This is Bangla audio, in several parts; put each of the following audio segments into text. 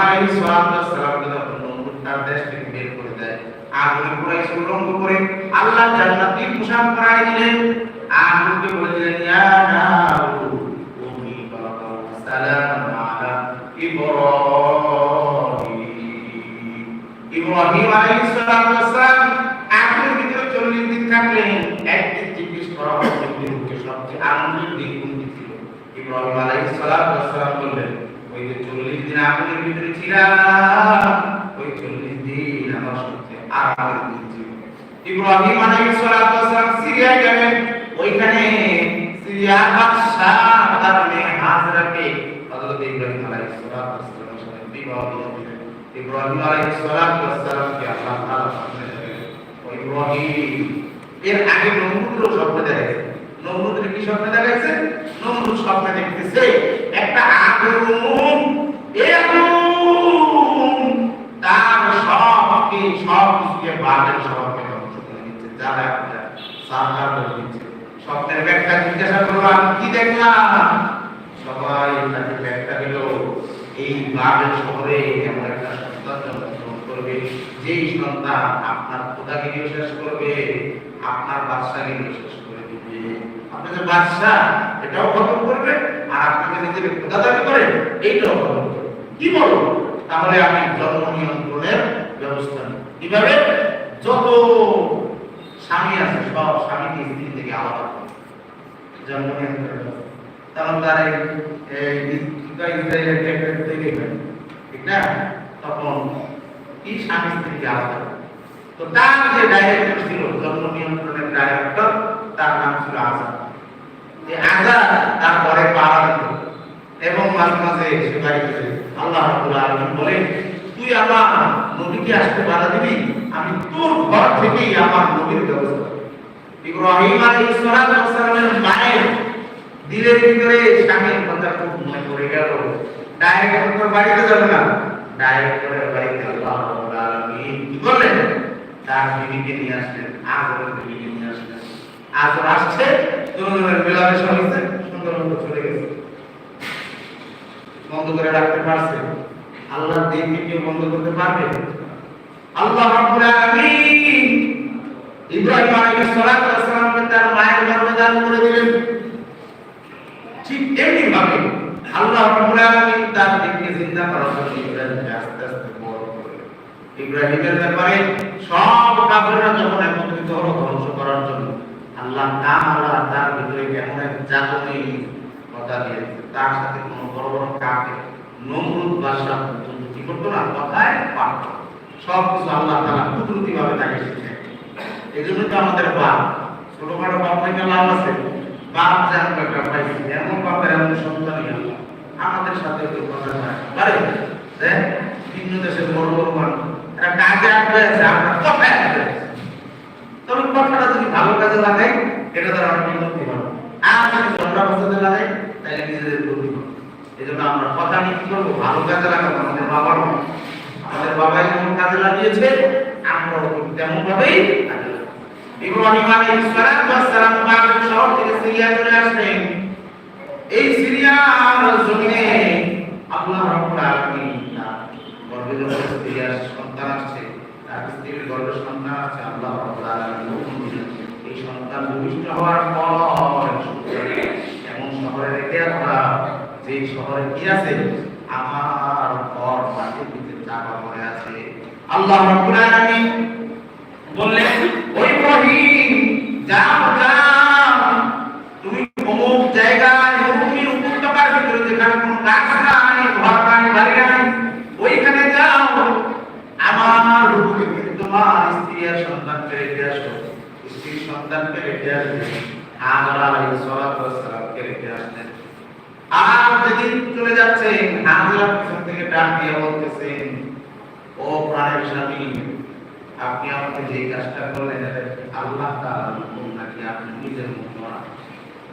আলাইহিস সালাতু ওয়াসসালাম যখন নমরুদ তার দেশ থেকে বের করে দেয় আগুনে পুরাই সুরঙ্গ করে, আল্লাহ জান্নাতি পোশাক পরাই দিলেন। আগুনকে বলে দিলেন, ইয়া নারু কুনি বারাকাও সালাম আলা ইব্রাহিম। ইব্রাহিম আলাইহিস ওয়াসসালাম আগুনের ভিতরে 40 দিন থাকলেন। একদিন জিজ্ঞেস করা হলো সবচেয়ে আনন্দের দিন কোনটি ছিল? ইব্রাহিম আলাইহিস ওয়াসসালাম বললেন ওই যে 40 দিন আগুনের ভিতরে ছিলাম, ওই 40 দিন আমার সবচেয়ে আরামের দিন ছিল ইব্রাহিম আলাইহিস সালাতু ওয়াসসালাম সিরিয়া গেলেন। ওইখানে সিরিয়া বাদশা তার মেয়ে হাজরাকে হযরত ইব্রাহিম আলাইহিস সালাতু ওয়াসসালামের সাথে বিবাহ দিলেন। ইব্রাহিম আলাইহিস সালাতু ওয়াসসালামকে আল্লাহ তাআলা সামনে ইব্রাহিম, এর আগে নমরুদ স্বপ্নে দেখেছে নমরুদের কি স্বপ্নে দেখেছে নমরুদ স্বপ্নে দেখতেছে। একটা আগুন আগুন, তার সবকে সব কিছুকে বাদের সবকে ধ্বংস করে দিচ্ছে। যারা সাহায্য করে দিচ্ছে। স্বপ্নের ব্যাখ্যা জিজ্ঞাসা করল কি দেখলাম? সবাই তাকে ব্যাখ্যা দিল, এই বাদের শহরে এমন একটা সন্তান করবে। যেই সন্তান আপনার খোদাগিরিও শেষ করবে, আপনার বাদশাগিরিও শেষ করে দিবে। আপনাদের বাদশা এটাও খতম করবে, আর আপনাকে নিজের খোদা দাবি করে, এইটাও খতম কি বলো তাহলে আমি জন্ম নিয়ন্ত্রণের ব্যবস্থা কীভাবে? যত স্বামী আছে, সব স্বামীকে স্ত্রী থেকে আলাদা জন্ম ব্যবস্থা। তখন তার ইসরায়েলের তৈরি হয়। ঠিক না? তখন কি স্বামী স্ত্রীকে আলাদা তো তার যে ডাইরেক্টর ছিল, জন্ম নিয়ন্ত্রণের ডাইরেক্টর তার নাম ছিল আজাদ। এই আজাদ তার ঘরে এবং মাঝে মাঝে সে বাড়িতে আল্লাহ বলেন তুই আমার নবীকে আসতে বাধা দিবি, আমি তোর ঘর থেকেই আমার নবীর ব্যবস্থা ইব্রাহিম আলাইহিস সালাতু ওয়াস মায়ের দিলের ভিতরে স্বামীর কথা খুব মনে পড়ে গেল। ডাইরেক্ট তোর বাড়িতে যাবে না। ডাইরেক্টরের বাড়িতে আল্লাহ কি করলেন? তার বিবিকে নিয়ে আসলেন আজরের বিবিকে নিয়ে আসলেন আসছে, দুজনের মেলামেশা হয়েছে সুন্দর মতো চলে গেছে। বন্ধ করে রাখতে পারছে। আল্লাহর দিনকে কেউ বন্ধ করতে পারবে? আল্লাহ রাব্বুল আলামিন ইব্রাহিম আলাইহিস সালাতু ওয়াস সালামকে তার মায়ের গর্ভে দান করে দিলেন। ঠিক তেমনি ভাবে আল্লাহ রাব্বুল আলামিন তার দিনকে চিন্তা করার জন্য ইব্রাহিমকে আস্তে আস্তে বড় করলেন। ইব্রাহিমের ব্যাপারে সব কাফেররা যখন একত্রিত হলো ধ্বংস করার জন্য আল্লাহ নাম আল্লাহ তার ভিতরে কেমন এক জাদুই কথা দিয়েছে। তার সাথে কোনো বড় বড় কাকে নমরুদ বাদশাহ পর্যন্ত কি করতো না? কথায় পারত। সব কিছু আল্লাহ তাআলা কুদরতি ভাবে তাকে শিখিয়ে এই জন্য তো আমাদের বাপ, ছোটখাটো বাপ থেকে লাভ আছে। বাপ যেমন একটা পাইছি, এমন বাপের এমন সন্তানই আল্লাহ। আমাদের সাথে কেউ কথা হয় পারে দেখ, ভিন্ন দেশের বড় বড় মানুষ, এরা কাজে আছে? আমরা কথায় আটকে তবে কথাটা যদি ভালো কাজে লাগাই এটা দ্বারা অনেক উন্নতি হবে। আর যদি ঝগড়া বসাতে লাগাই তাহলে নিজেদের ক্ষতি হবে। এই জন্য আমরা কথা নিয়ে কি করব? ভালো কাজে লাগাবো, আমাদের মতো। আমাদের বাবাই যেমন কাজে লাগিয়েছে, আমরাও তেমন ভাবেই শহর থেকে সিরিয়া চলে আসলেন। এই সিরিয়ার জমিনে আল্লাহ রাব্বুল আলামিন তার সিরিয়ার সন্তান আসছে তার স্ত্রীর গর্ভে সন্তান আছে, আল্লাহ এই সন্তান ভূমিষ্ঠ হওয়ার পর এমন শহরে রেখে আমরা যে শহরে কি আছে? আমার ঘর মাটির ভিতরে চাপা পড়ে আছে। আল্লাহ রাব্বুল আলামিন বললেন ওই ইব্রাহিম, যাও যাও। তুমি অমুক জায়গায় অমুকই উপত্যকার ভিতরে যেখানে কোনো গাছ নাই ঘর নাই বাড়ি নাই ওইখানে যাও আমার হুকুমে কিন্তু তোমার স্ত্রী আর সন্তানকে রেখে আসো স্ত্রীর সন্তানকে রেখে আসবে হাজরা আলাইহিস সালাতু ওয়াস সালামকে রেখে আসলেন আর যেদিন চলে যাচ্ছেন হাজরা পিছন থেকে ডাক দিয়ে বলতেছেন ও প্রাণের স্বামী আপনি আমাকে যে কাজটা করলেন এটা কি আল্লাহ তাআলার হুকুম নাকি আপনি নিজের মুখ করা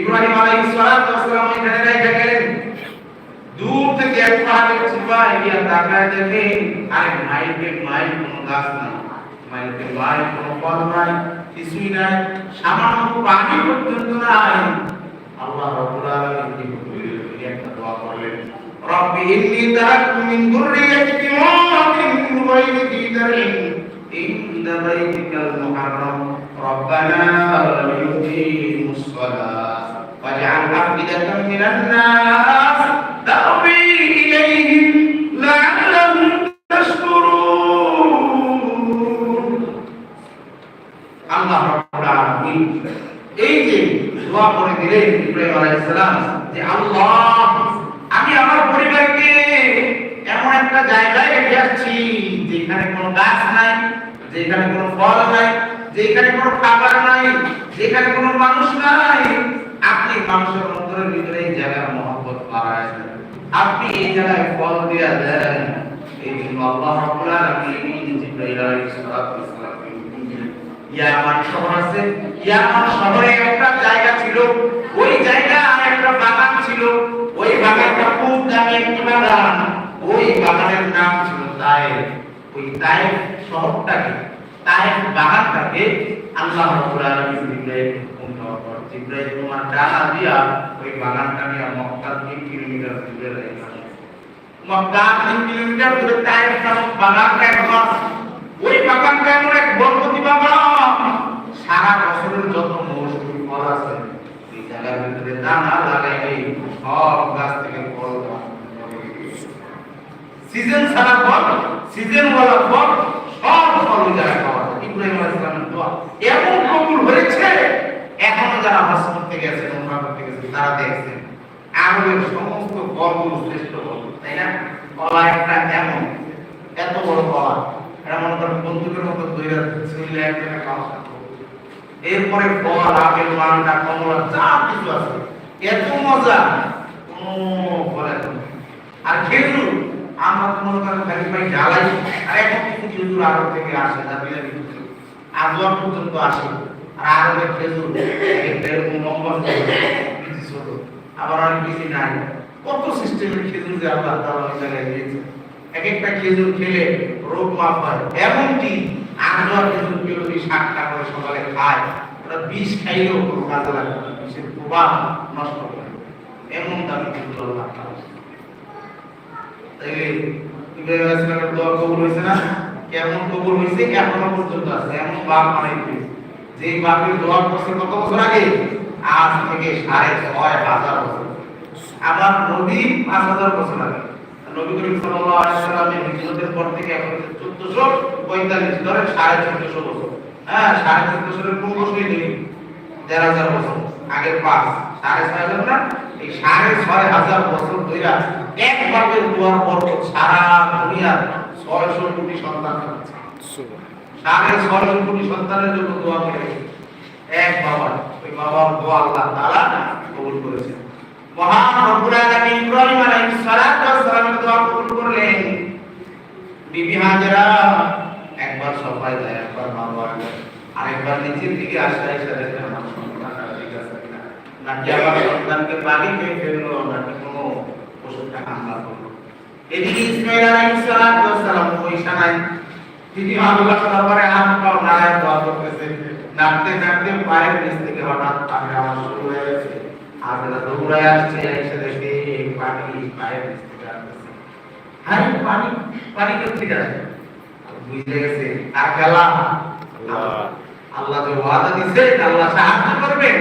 ইব্রাহিম আলাইহিস সালাতু ওয়াসসালাম এখানে রেখে গেলেন দূর থেকে এক পাহাড়ের চূড়ায় গিয়ে তাকায় দেখেন, আরে মাইকে মাই কোনো গাছ নাই, মাইকে মাই কোনো ফল নাই, কিছুই নাই, সামান্য পানি পর্যন্ত নাই। আল্লাহ রাব্বুল আলামিন একটা দোয়া করলেন, রব্বি ইন্নি তারাকতু মিন যুররিয়্যাতি মা'আতিন গায়রি দিদারিন ইন্না বাইতিকাল মুহাররাম, রব্বানা লা ইউকিমুস সালাহ واجعل أفئدة من الناس تهوي إليهم لعلهم تشكرون আল্লাহ রাব্বুল আলামিন এই যে দোয়া করে দিলেন ইব্রাহিম আলাইহিস সালাম যে আল্লাহ আমি আমার পরিবারকে এমন একটা জায়গায় রেখে আসছি যেখানে কোনো গাছ নাই যেখানে কোনো ফল নাই যেখানে কোনো খাবার নাই যেখানে কোনো মানুষ নাই আপনি মানুষের অন্তরের ভিতরে এই জায়গার মহব্বত দেন। আপনি এই জায়গায় ফল দিয়া দেন এই জন্য আল্লাহ রাব্বুল আলামিন ইয়ামান শহর আছে ইয়ামান শহরে একটা জায়গা ছিল, ওই জায়গা আর একটা বাগান ছিল, ওই বাগানটা খুব দামি একটি বাগান, ওই বাগানের নাম ছিল তায়েফ ওই তায়েফ শহরটাকে, তায়েফ বাগানটাকে আল্লাহ রাব্বুল আলামিন দেওয়ার তোমার ডানা দিয়া ওই বাগানটা নিয়ে মক্কা তিন কিলোমিটার দূরে রেখে আসে। মক্কা তিন কিলোমিটার দূরে নামক বাগানটা এখন ওই বাগানটা এমন এক বরকতি বাগান সারা বছরের যত মৌসুমী ফল আছে এই জায়গার ভিতরে দানা লাগাইলে সব গাছ থেকে ফল সিজন ছাড়া ফল সিজন ওয়ালা ফল সব ফল ওই জায়গায় পাওয়া যায় ইব্রাহিম আলাইহিস সালামের দোয়া এমন কবুল হয়েছে এখনও যারা হজ করতে গেছে উমরা করতে গেছে তারা দেখছেন, আরবের সমস্ত ফলগুলো শ্রেষ্ঠ ফল তাই না? কলা একটা এমন, এত বড় কলা। এটা মনে করেন বন্দুকের মতো একজনে খাওয়া এরপরে ফল আপেল মালটা কমলা, যা কিছু আছে। এত মজা! কোনো ফলে আর খেজুর, আমরা তো মনে করেন খালি পাই আর এখন কিছু খেজুর আরব থেকে আসে, যা খেজুর পর্যন্ত আসে। আবার অনেক নাই। কত সিস্টেমের খেজুর যে আল্লাহ ওই জায়গায় দিয়েছে। এক একটা খেজুর খেলে রোগ মাফ হয়। এমনকি আজওয়ান খেজুর যদি করে সকালে খায় ওটা বিষ খাইলেও কোনো কাজে লাগে বিষের প্রভাব নষ্ট করে এমন দামি খেজুর আল্লাহ দোয়া কবুল হয়েছে না? কেমন কবুল হয়েছে? এখনও পর্যন্ত আছে। এমন বাপ বানাইছে যে বাপের দোয়া করছে কত বছর আগে? আজ থেকে সাড়ে ছয় হাজার বছর। আমার নবী পাঁচ হাজার বছর আগে। নবী করিম সাল্লাল্লাহু আলাইহি পর থেকে এখন চোদ্দশো পঁয়তাল্লিশ, ধরেন সাড়ে চোদ্দশো বছর। হ্যাঁ সাড়ে চোদ্দশোর কোন বছরই নেই দেড় হাজার বছর। আগের পাঁচ, সাড়ে ছয় হাজার না? এই সাড়ে ছয় হাজার বছর ধইরা এক বাপের দোয়ার পর সারা দুনিয়ার ছয়শো কোটি সন্তান সাড়ে ছয়শো কোটি সন্তানের জন্য দোয়া করে এক বাবা ওই বাবার দোয়া আল্লাহ তাআলা কবুল করেছেন। মহান রব্বুল ইব্রাহিম আলাইহিস সালাতু ওয়াস সালামের দোয়া কবুল করলেন। বিবি হাজেরা একবার সফায় যায়, একবার যায় আরেকবার নিচের দিকে আসা এসে দেখে আমার নাকি আমার সন্তানকে বাড়ি খেয়ে ফেলল, নাকি কোনো ওষুধটা হামলা করল। এদিকে ইসমাইল আলাইহিস সালাতু ওয়াস সালাম পয়সা নাই তিনি আল্লাহ দরবারে হাত পাও নারায় দোয়া করতেছে। নাচতে নাচতে পায়ের নিচ থেকে হঠাৎ পানি আমার শুরু হয়ে গেছে। হাজরা দৌড়ায় আসছে এসে দেখে এই পানি পায়ের নিচ থেকে আসতেছে। হ্যাঁ পানি পানি কোথেকে আসে? বুঝে গেছে আর খেলা আল্লাহ। যে ওয়াদা দিছে আল্লাহ সাহায্য করবেন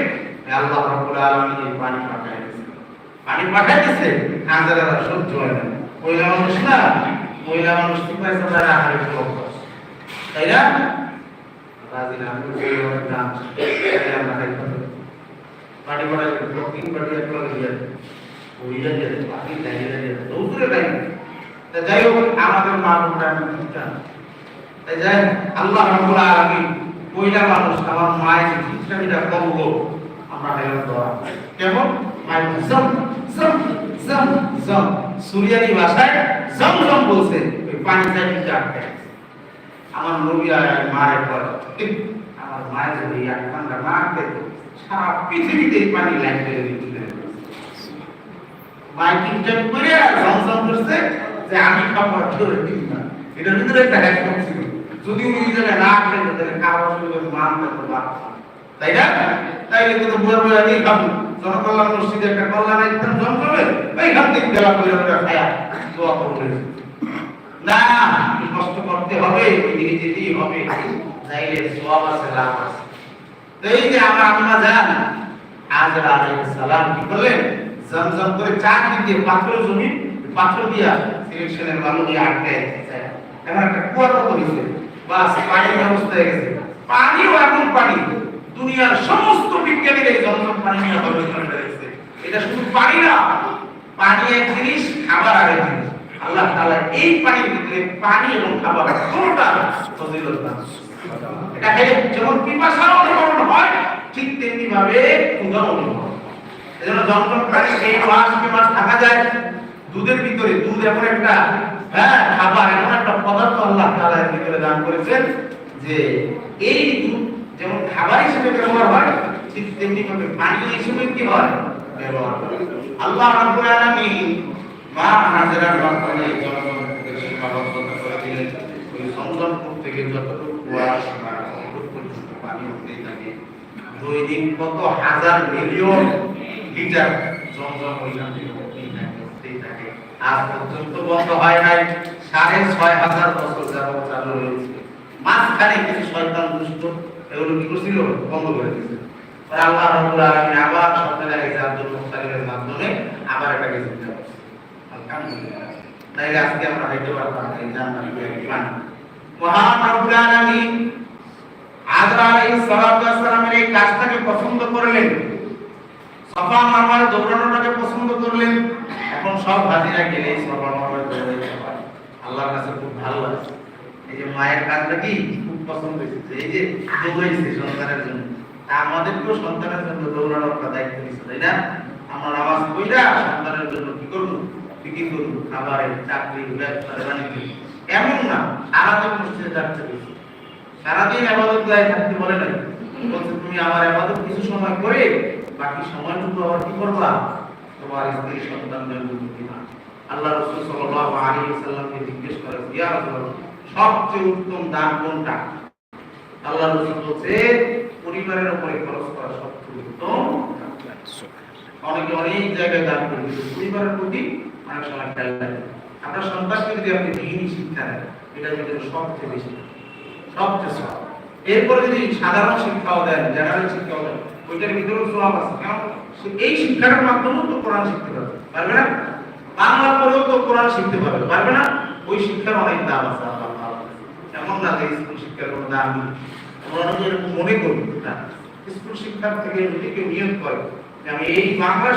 আল্লাহ রাব্বুল আলামিন এই পানি পাঠায় দিছে। পানি পাঠায় দিছে হাজারা সহ্য হয় না। মহিলা মানুষ না মহিলা মানুষ কি পয়সা তারা আহারে তাই না? রাজি না তা যাই হোক, আমাদের মা বোনরা আমি আল্লাহ রাব্বুল আলামিন পয়লা মানুষ, আমার মায়ের খ্রিস্টানিটা কবুল কেমন? মায়ের জম জম জম জম। ভাষায় জম জম বলছে, ওই পানি চাইতে আটকে আছে। আমার নবী আর মায়ের পর। আমার মায়ের যদি এক ঘণ্টা আটকে সারা পৃথিবীতে পানি করে দিতে মাইকিং টাইম করে জমজম করছে যে আমি খাবার ধরে দিই না। এটা ভিতরে একটা হ্যাকম ছিল। যদি উনি জায়গায় না খেলে তাহলে খাওয়া শুরু মান করতে পারত তাই না? তাইলে কিন্তু বুয়া দিয়ে খাব। জনকল্যাণ মসজিদে একটা কল্যাণ একদম জমজমে এইখান থেকে গেলা করে খায়া দোয়া করবে। না কষ্ট করতে হবে এদিকে যেতেই হবে। তাইলে সব আছে, লাভ আছে। এই যে আমার আম্মা যান আজরা আলাইহিস সালাম কি করলেন? জমজম করে চাকরি দিয়ে পাথর জমি পাথর দিয়া সিলেকশনের বালু দিয়ে আটকে এমন একটা কুয়ার মতো হয়েছে। বাস, পানির ব্যবস্থা হয়ে গেছে। পানিও এমন পানি, দুনিয়ার সমস্ত বিজ্ঞানীরা এই জমজম পানি নিয়ে গবেষণা করেছে এটা শুধু পানি না, পানি এক জিনিস, খাবার আরেক জিনিস। আল্লাহ তাআলা এই পানির ভিতরে পানি এবং খাবার কোনটা? ফজিলত দান। এটা যেমন পিপাসা অনুভব হয়, ঠিক তেমনি ভাবে ক্ষুধা অনুভব এজন্য দুই মাস থাকা যায়, দুধের ভিতরে দুধ এমন একটা হ্যাঁ খাবার, এমন একটা পদার্থ আল্লাহ তাআলা এর ভিতরে দান করেছেন যে এই দুধ যেমন খাবার হিসেবে ব্যবহার হয়, ঠিক তেমনি ভাবে পানীয় হিসেবে কি হয়? ব্যবহার আল্লাহ রাব্বুল আলামিন মা হাজরার মাধ্যমে থেকে সীমাবদ্ধতা করে দিলেন। ওই জমজম থেকে যতটুকু কুয়াশা পানি উঠতেই থাকে দৈনিক কত হাজার মিলিয়ন লিটার জমজম ওইখান থেকে, উঠতেই থাকে। আজ পর্যন্ত বন্ধ হয় নাই, সাড়ে ছয় হাজার বছর যাবত চালু রয়েছে মাঝখানে কিছু শয়তান দুষ্ট, এগুলো কি বন্ধ করে দিয়েছে। আল্লাহ রাব্বুল আলামিন আবার সন্তানের কাছে মাধ্যমে আবার এটা কিছু দেওয়া আলহামদুলিল্লাহ আল্লাহর কাছে খুব ভালো এই যে মায়ের কাজটা কি? খুব পছন্দ হয়েছে। এই যে সন্তানের জন্য। আমাদেরকেও সন্তানের জন্য দৌড়ানোর দায়িত্ব দিচ্ছে তাই না? আমরা নামাজ পড়া সন্তানের জন্য কি করব? বিক্রি খাবারের চাকরি ব্যবসা বাণিজ্য এমন না মসজিদে বেশি। সারাদিন গায়ে থাকতে বলে নাই। বলছে, তুমি আমার কিছু সময় করে, বাকি সময়টুকু আবার কি করবা? তোমার স্ত্রী সন্তানদের আল্লাহ রাসূল জিজ্ঞেস করে সবচেয়ে উত্তম দান কোনটা? আল্লাহ রাসূল বলছে, পরিবারের উপরে খরচ করা সবচেয়ে উত্তম অনেকে অনেক জায়গায় দান করে পরিবারের প্রতি অনেক সময় খেয়াল আপনার সন্তানকে যদি আপনি শিক্ষা দেন, এটা কিন্তু সবচেয়ে বেশি, সবচেয়ে সব যদি সাধারণ শিক্ষাও দেন জেনারেল শিক্ষাও দেন, ওইটার ভিতরেও সব আছে। এই শিক্ষাটার মাধ্যমেও তো কোরআন শিখতে পারবে। পারবে না? বাংলা পড়েও তো কোরআন শিখতে পারবে। পারবে না? ওই শিক্ষার অনেক দাম আছে, আল্লাহ এমন না যে স্কুল শিক্ষার কোনো দাম নেই। এরকম মনে না, স্কুল শিক্ষার থেকে যদি কেউ নিয়োগ করে আমি এই বাংলা